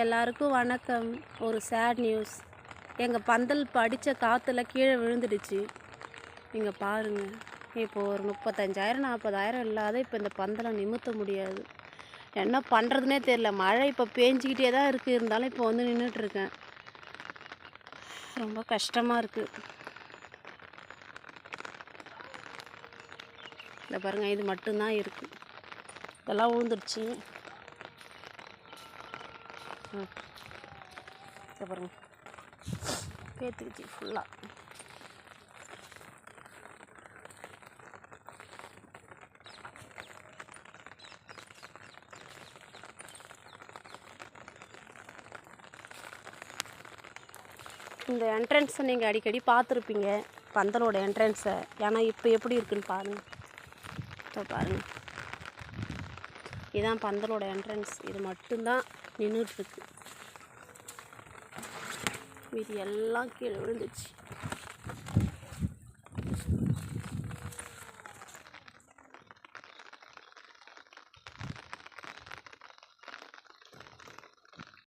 எல்லாருக்கும் வணக்கம். ஒரு சேட் நியூஸ் எங்கள் பந்தல் படித்த காற்றுல கீழே விழுந்துடுச்சு. இங்கே பாருங்கள் இப்போ ஒரு முப்பத்தஞ்சாயிரம் நாற்பதாயிரம் இல்லாத இப்போ இந்த பந்தலை நிமித்த முடியாது. என்ன பண்ணுறதுனே தெரில மழை இப்போ பேஞ்சிக்கிட்டே தான் இருக்குது இருந்தாலும் இப்போ வந்து நின்றுட்டுருக்கேன் ரொம்ப கஷ்டமாக இருக்குது இந்த பாருங்கள் இது மட்டும்தான் இருக்குது இதெல்லாம் விழுந்துருச்சு பாருங்க. பேத்துக்குச்சு ஃபுல்லாக இந்த என்ட்ரன்ஸை நீங்கள் அடிக்கடி பார்த்துருப்பீங்க. பந்தலோட என்ட்ரன்ஸை ஏன்னா இப்போ எப்படி இருக்குன்னு பாருங்கள் இப்போ பாருங்கள் இதுதான் பந்தலோட என்ட்ரன்ஸ் இது மட்டும்தான் நின்றுட்டுருக்கு மீதி எல்லாம் கீழே விழுந்துச்சு